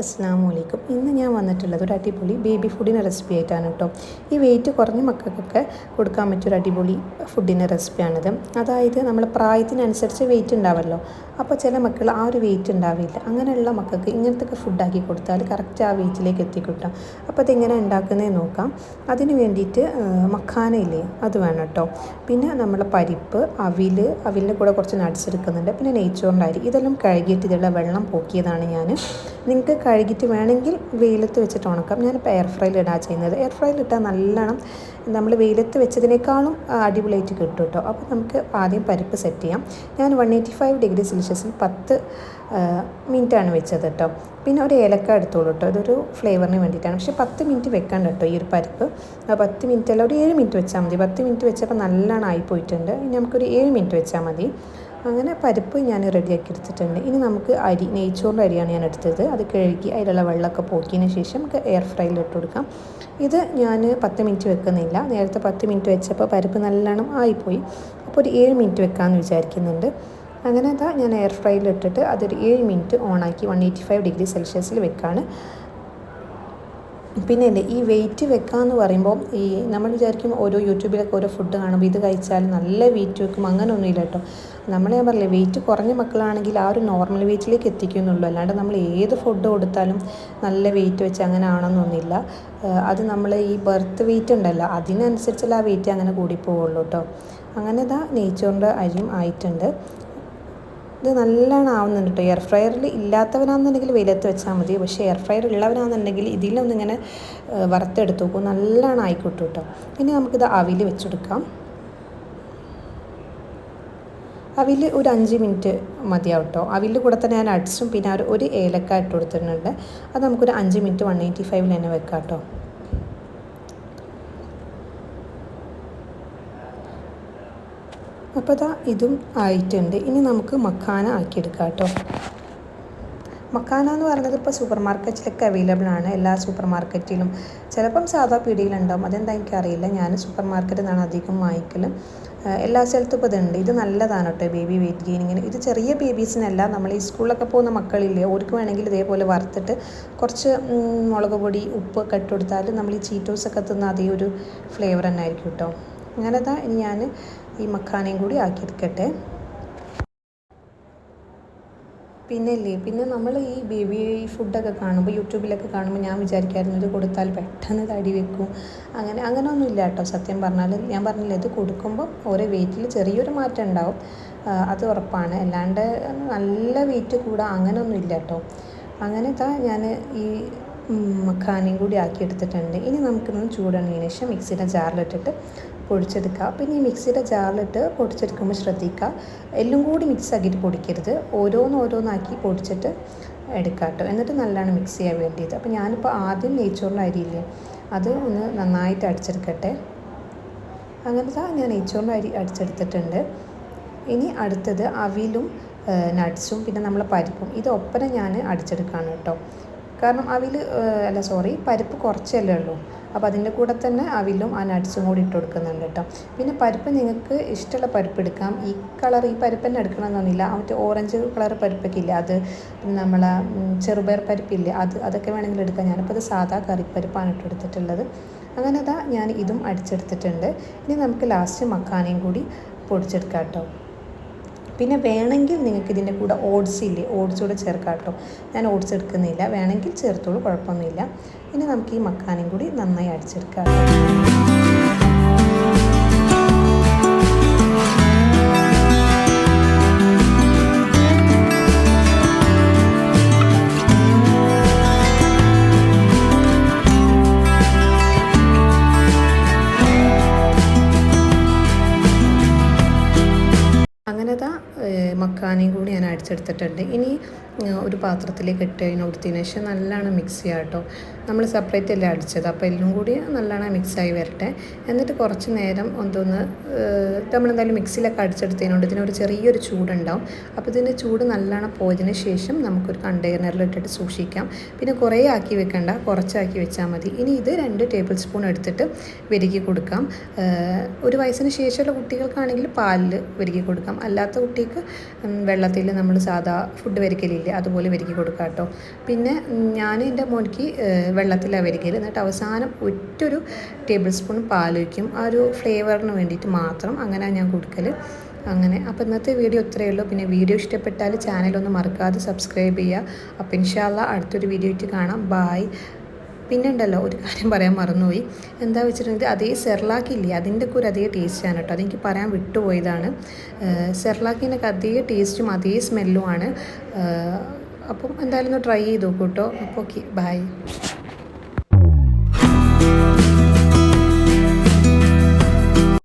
അസ്സാം വലൈക്കും ഇന്ന് ഞാൻ വന്നിട്ടുള്ളത് ഒരു അടിപൊളി ബേബി ഫുഡിന്റെ റെസിപ്പി ആയിട്ടാണ് കേട്ടോ ഈ വെയിറ്റ് കുറഞ്ഞ മക്കൾക്കൊക്കെ കൊടുക്കാൻ പറ്റിയൊരു അടിപൊളി ഫുഡിന്റെ റെസിപ്പിയാണിത് അതായത് നമ്മൾ പ്രായത്തിനനുസരിച്ച് വെയിറ്റ് ഉണ്ടാവല്ലോ. അപ്പോൾ ചില മക്കൾ ആ ഒരു വെയിറ്റ് ഉണ്ടാവില്ല. അങ്ങനെയുള്ള മക്കൾക്ക് ഇങ്ങനത്തെ ഫുഡാക്കി കൊടുത്താൽ കറക്റ്റ് ആ വെയിറ്റിലേക്ക് എത്തിക്കിട്ടും അപ്പോൾ അതെങ്ങനെ ഉണ്ടാക്കുന്നതെന്ന് നോക്കാം. അതിന് വേണ്ടിയിട്ട് മഖാനയില്ലേ അത് വേണം കേട്ടോ പിന്നെ നമ്മൾ പരിപ്പ് അവിൽ അവിലിന്റെ കൂടെ കുറച്ച് നട്സ് എടുക്കുന്നുണ്ട്. പിന്നെ നെയ്ച്ചോറിന്റെ അരി. ഇതെല്ലാം കഴുകിയിട്ട് ഇതിലുള്ള വെള്ളം പോക്കിയതാണ് ഞാൻ. നിങ്ങൾക്ക് കഴുകിയിട്ട് വേണമെങ്കിൽ വെയിലത്ത് വെച്ചിട്ട് ഉണക്കാം. ഞാനിപ്പോൾ എയർ ഫ്രൈയിൽ ഇടാ ചെയ്യുന്നത്. എയർ ഫ്രൈയിൽ ഇട്ടാൽ നല്ലോണം നമ്മൾ വെയിലത്ത് വെച്ചതിനേക്കാളും അടിപൊളിയായിട്ട് കിട്ടും കേട്ടോ അപ്പോൾ നമുക്ക് ആദ്യം പരിപ്പ് സെറ്റ് ചെയ്യാം. ഞാൻ വൺ എയ്റ്റി ഫൈവ് ഡിഗ്രി സെൽഷ്യസിൽ പത്ത് മിനിറ്റാണ് വെച്ചത് കേട്ടോ പിന്നെ ഒരു ഏലക്ക എടുത്തോളൂ കേട്ടോ ഇതൊരു ഫ്ലേവറിന് വേണ്ടിയിട്ടാണ്. പക്ഷേ പത്ത് മിനിറ്റ് വെക്കണ്ട കേട്ടോ ഈ ഒരു പരിപ്പ്. പത്ത് മിനിറ്റ് അല്ല ഒരു ഏഴ് മിനിറ്റ് വെച്ചാൽ മതി. പത്ത് മിനിറ്റ് വെച്ചപ്പോൾ നല്ലോണം ആയിപ്പോയിട്ടുണ്ട് ഇനി നമുക്കൊരു ഏഴ് മിനിറ്റ് വെച്ചാൽ മതി. അങ്ങനെ പരിപ്പ് ഞാൻ റെഡിയാക്കി എടുത്തിട്ടുണ്ട്. ഇനി നമുക്ക് അരി നെയ്ച്ചോറിന്റെ അരിയാണ് ഞാൻ എടുത്തത്. അത് കഴുകി അതിലുള്ള വെള്ളമൊക്കെ പോക്കിയതിന് ശേഷം നമുക്ക് എയർ ഫ്രൈയിൽ ഇട്ട് കൊടുക്കാം. ഇത് ഞാൻ പത്ത് മിനിറ്റ് വെക്കുന്നില്ല. നേരത്തെ പത്ത് മിനിറ്റ് വെച്ചപ്പോൾ പരിപ്പ് നല്ലോണം ആയിപ്പോയി. അപ്പോൾ ഒരു ഏഴ് മിനിറ്റ് വെക്കാമെന്ന് വിചാരിക്കുന്നുണ്ട്. അങ്ങനെ അതാ ഞാൻ എയർ ഫ്രൈയിൽ ഇട്ടിട്ട് അതൊരു ഏഴ് മിനിറ്റ് ഓണാക്കി വൺ എയ്റ്റി ഫൈവ് ഡിഗ്രി സെൽഷ്യസിൽ വെക്കാണ്. പിന്നെ അല്ലേ ഈ വെയിറ്റ് വെക്കാന്ന് പറയുമ്പോൾ ഈ നമ്മൾ വിചാരിക്കും ഓരോ യൂട്യൂബിലൊക്കെ ഓരോ ഫുഡ് കാണുമ്പോൾ ഇത് കഴിച്ചാൽ നല്ല വെയിറ്റ് വെക്കും. അങ്ങനെയൊന്നുമില്ല കേട്ടോ. നമ്മൾ ഞാൻ പറഞ്ഞില്ലേ വെയിറ്റ് കുറഞ്ഞ മക്കളാണെങ്കിൽ ആ ഒരു നോർമൽ വെയിറ്റിലേക്ക് എത്തിക്കുന്നുള്ളൂ. അല്ലാണ്ട് നമ്മൾ ഏത് ഫുഡ് കൊടുത്താലും നല്ല വെയിറ്റ് വെച്ച് അങ്ങനെ ആണെന്നൊന്നുമില്ല അത് നമ്മൾ ഈ ബർത്ത് വെയിറ്റ് ഉണ്ടല്ലോ അതിനനുസരിച്ചുള്ള ആ വെയിറ്റ് അങ്ങനെ കൂടിപ്പോവുള്ളൂ കേട്ടോ. അങ്ങനെ ഇതാ നെയ്ച്ചോറിന്റെ അരിയും ആയിട്ടുണ്ട്. ഇത് നല്ലോണം ആവുന്നുണ്ട് കേട്ടോ എയർ ഫ്രയറിൽ ഇല്ലാത്തവനാണെന്നുണ്ടെങ്കിൽ വെയിലത്ത് വെച്ചാൽ മതി. പക്ഷേ എയർ ഫ്രയർ ഉള്ളവനാണെന്നുണ്ടെങ്കിൽ ഇതിലൊന്നിങ്ങനെ വറുത്തെടുത്ത് നോക്കും നല്ലോണം ആയിക്കോട്ടു കേട്ടോ ഇനി നമുക്കിത് അവിൽ വെച്ചെടുക്കാം. അവിൽ ഒരു അഞ്ച് മിനിറ്റ് മതിയാവും കേട്ടോ അവിൽ കൂടെ തന്നെ ഞാൻ അടിച്ചും പിന്നെ ഒരു ഏലക്ക ഇട്ട് കൊടുത്തിട്ടുണ്ട്. അത് നമുക്കൊരു അഞ്ച് മിനിറ്റ് വൺ എയ്റ്റി ഫൈവിൽ തന്നെ വെക്കാം കേട്ടോ അപ്പോൾ ഇതാ ഇതും ആയിട്ടുണ്ട്. ഇനി നമുക്ക് മക്കാന ആക്കിയെടുക്കാം കേട്ടോ മക്കാന എന്ന് പറയുന്നത് ഇപ്പോൾ സൂപ്പർ മാർക്കറ്റിലൊക്കെ അവൈലബിൾ ആണ്. എല്ലാ സൂപ്പർ മാർക്കറ്റിലും ചിലപ്പം സാധാ പീടിയിലുണ്ടാവും അതെന്താ എനിക്കറിയില്ല. ഞാൻ സൂപ്പർ മാർക്കറ്റിൽ നിന്നാണ് അധികം വാങ്ങിക്കൽ എല്ലാ സ്ഥലത്തും ഇപ്പോൾ ഇതുണ്ട്. ഇത് നല്ലതാണ് കേട്ടോ ബേബി വെയിറ്റ് ഗെയിനിങ്ങിന് ഇത് ചെറിയ ബേബീസിനല്ല നമ്മൾ ഈ സ്കൂളിലൊക്കെ പോകുന്ന മക്കളില്ലേ അവർക്ക് വേണമെങ്കിൽ ഇതേപോലെ വറുത്തിട്ട് കുറച്ച് മുളക് പൊടി ഉപ്പ് കട്ട് കൊടുത്താൽ നമ്മൾ ഈ ചീറ്റോസൊക്കെ തിന്ന അതേ ഒരു ഫ്ലേവർ തന്നെ ആയിരിക്കും കേട്ടോ അങ്ങനെ ഇനി ഞാൻ ഈ മക്കാനയും കൂടി ആക്കിയെടുക്കട്ടെ പിന്നെ ഇല്ലേ പിന്നെ നമ്മൾ ഈ ബേബി ഫുഡൊക്കെ കാണുമ്പോൾ യൂട്യൂബിലൊക്കെ കാണുമ്പോൾ ഞാൻ വിചാരിക്കായിരുന്നു ഇത് കൊടുത്താൽ പെട്ടെന്ന് തടി വെക്കും. അങ്ങനെ അങ്ങനെ ഒന്നും ഇല്ല കേട്ടോ സത്യം പറഞ്ഞാൽ. ഞാൻ പറഞ്ഞില്ല ഇത് കൊടുക്കുമ്പോൾ ഓരോ വെയിറ്റിൽ ചെറിയൊരു മാറ്റം ഉണ്ടാവും. അത് ഉറപ്പാണ്. അല്ലാണ്ട് നല്ല വെയിറ്റ് കൂടാ അങ്ങനെയൊന്നും ഇല്ല കേട്ടോ. അങ്ങനെ താ ഞാൻ ഈ മഖാനയും കൂടി ആക്കി എടുത്തിട്ടുണ്ട് ഇനി നമുക്കിതൊന്ന് ചൂടാണതിന് ശേഷം മിക്സിയുടെ ജാറിലിട്ടിട്ട് പൊടിച്ചെടുക്കുക പിന്നെ ഈ മിക്സിയുടെ ജാറിലിട്ട് പൊടിച്ചെടുക്കുമ്പോൾ ശ്രദ്ധിക്കുക എല്ലാം കൂടി മിക്സ് ആക്കിയിട്ട് പൊടിക്കരുത്. ഓരോന്ന് ഓരോന്നാക്കി പൊടിച്ചിട്ട് എടുക്കുക കേട്ടോ. എന്നിട്ട് നല്ലോണം മിക്സ് ചെയ്യാൻ വേണ്ടിയത് അപ്പോൾ ഞാനിപ്പോൾ ആദ്യം നെയ്ച്ചോറിന്റെ അരിയില്ലേ അത് ഒന്ന് നന്നായിട്ട് അടിച്ചെടുക്കട്ടെ. അങ്ങനത്തെ ഞാൻ നെയ്ച്ചോറിന്റെ അരി അടിച്ചെടുത്തിട്ടുണ്ട്. ഇനി അടുത്തത് അവിലും നട്ട്സും പിന്നെ നമ്മളെ പരിപ്പും ഇത് ഒപ്പന ഞാൻ അടിച്ചെടുക്കുകയാണ് കേട്ടോ. കാരണം അവിൽ അല്ല സോറി പരിപ്പ് കുറച്ചല്ലേ ഉള്ളൂ. അപ്പോൾ അതിന്റെ കൂടെ തന്നെ അവിലും ആ നട്ട്സും കൂടി ഇട്ട് കൊടുക്കുന്നുണ്ട് കേട്ടോ. പിന്നെ പരിപ്പ് നിങ്ങൾക്ക് ഇഷ്ടമുള്ള പരിപ്പ് എടുക്കാം. ഈ കളർ ഈ പരിപ്പ് തന്നെ എടുക്കണമെന്നൊന്നുമില്ല. മറ്റേ ഓറഞ്ച് കളർ പരിപ്പൊക്കെ ഇല്ല അത് നമ്മളെ ചെറുപയർ പരിപ്പില്ലേ അത് അതൊക്കെ വേണമെങ്കിൽ എടുക്കാം. ഞാനിപ്പോൾ അത് സാധാ കറിപ്പരിപ്പാണ് ഇട്ട് എടുത്തിട്ടുള്ളത്. അങ്ങനെ അതാ ഞാൻ ഇതും അടിച്ചെടുത്തിട്ടുണ്ട്. ഇനി നമുക്ക് ലാസ്റ്റ് മക്കാനയും കൂടി പൊടിച്ചെടുക്കാം കേട്ടോ. പിന്നെ വേണമെങ്കിൽ നിങ്ങൾക്ക് ഇതിന്റെ കൂടെ ഓട്സ് ഇല്ലേ? ഓട്സ് കൂടെ ചേർക്കാം കേട്ടോ. ഞാൻ ഓട്സ് എടുക്കുന്നില്ല. വേണമെങ്കിൽ ചേർത്തോളൂ കുഴപ്പമൊന്നുമില്ല. ഇനി നമുക്ക് ഈ മക്കാനും കൂടി നന്നായി അടിച്ചെടുക്കാം അങ്ങനെതാ മക്കാനയും കൂടി ഞാൻ അടിച്ചെടുത്തിട്ടുണ്ട്. ഇനി ഒരു പാത്രത്തിലേക്ക് ഇട്ട് കൊടുത്തതിന് ശേഷം നല്ലോണം മിക്സ് ചെയ്യുക കേട്ടോ. നമ്മൾ സെപ്പറേറ്റ് അല്ലേ അടിച്ചത്? അപ്പോൾ എല്ലാം കൂടി നല്ലോണം മിക്സായി വരട്ടെ. എന്നിട്ട് കുറച്ച് നേരം ഒന്നൊന്ന് നമ്മളെന്തായാലും മിക്സിയിലൊക്കെ അടിച്ചെടുത്തതിനോണ്ട് ഇതിനൊരു ചെറിയൊരു ചൂടുണ്ടാവും. അപ്പോൾ ഇതിന്റെ ചൂട് നല്ലോണം പോയതിന് ശേഷം നമുക്കൊരു കണ്ടെയ്നറിൽ ഇട്ടിട്ട് സൂക്ഷിക്കാം. പിന്നെ കുറേ ആക്കി വെക്കണ്ട. കുറച്ചാക്കി വെച്ചാൽ മതി. ഇനി ഇത് രണ്ട് ടേബിൾ സ്പൂൺ എടുത്തിട്ട് വിരുകി കൊടുക്കാം. ഒരു വയസ്സിന് ശേഷമുള്ള കുട്ടികൾക്കാണെങ്കിൽ പാലിൽ വിരുകി കൊടുക്കാം. അല്ലാത്ത കുട്ടിക്ക് വെള്ളത്തിൽ നമ്മൾ സാധാ ഫുഡ് വരിക്കലില്ലേ അതുപോലെ വരികി കൊടുക്കാം കേട്ടോ പിന്നെ ഞാൻ എന്റെ മോനിക്ക് വെള്ളത്തിലാണ് വരികയിൽ എന്നിട്ട് അവസാനം ഒറ്റൊരു ടേബിൾ സ്പൂൺ പാൽ ഒഴിക്കും ആ ഒരു ഫ്ലേവറിന് വേണ്ടിയിട്ട് മാത്രം അങ്ങനെ ഞാൻ കൊടുക്കൽ അങ്ങനെ. അപ്പോൾ ഇന്നത്തെ വീഡിയോ ഇത്രയേ ഉള്ളൂ. പിന്നെ വീഡിയോ ഇഷ്ടപ്പെട്ടാൽ ചാനലൊന്നും മറക്കാതെ സബ്സ്ക്രൈബ് ചെയ്യുക. അപ്പോൾ ഇൻഷാല്ല അടുത്തൊരു വീഡിയോ ആയിട്ട് കാണാം. ബായ്. പിന്നെ ഉണ്ടല്ലോ ഒരു കാര്യം പറയാൻ മറന്നുപോയി. എന്താ വെച്ചിട്ടുണ്ടെങ്കിൽ അതേ സെർലാക്കില്ലേ അതിന്റെ ഒരു അതേ ടേസ്റ്റാണ് കേട്ടോ. അതെനിക്ക് പറയാൻ വിട്ടുപോയതാണ്. സെർലാക്കിനൊക്കെ അതേ ടേസ്റ്റും അതേ സ്മെല്ലുമാണ്. അപ്പം എന്തായാലും ഒന്ന് ട്രൈ ചെയ്ത് നോക്കൂ കേട്ടോ. അപ്പോൾ ഓക്കെ ബൈ.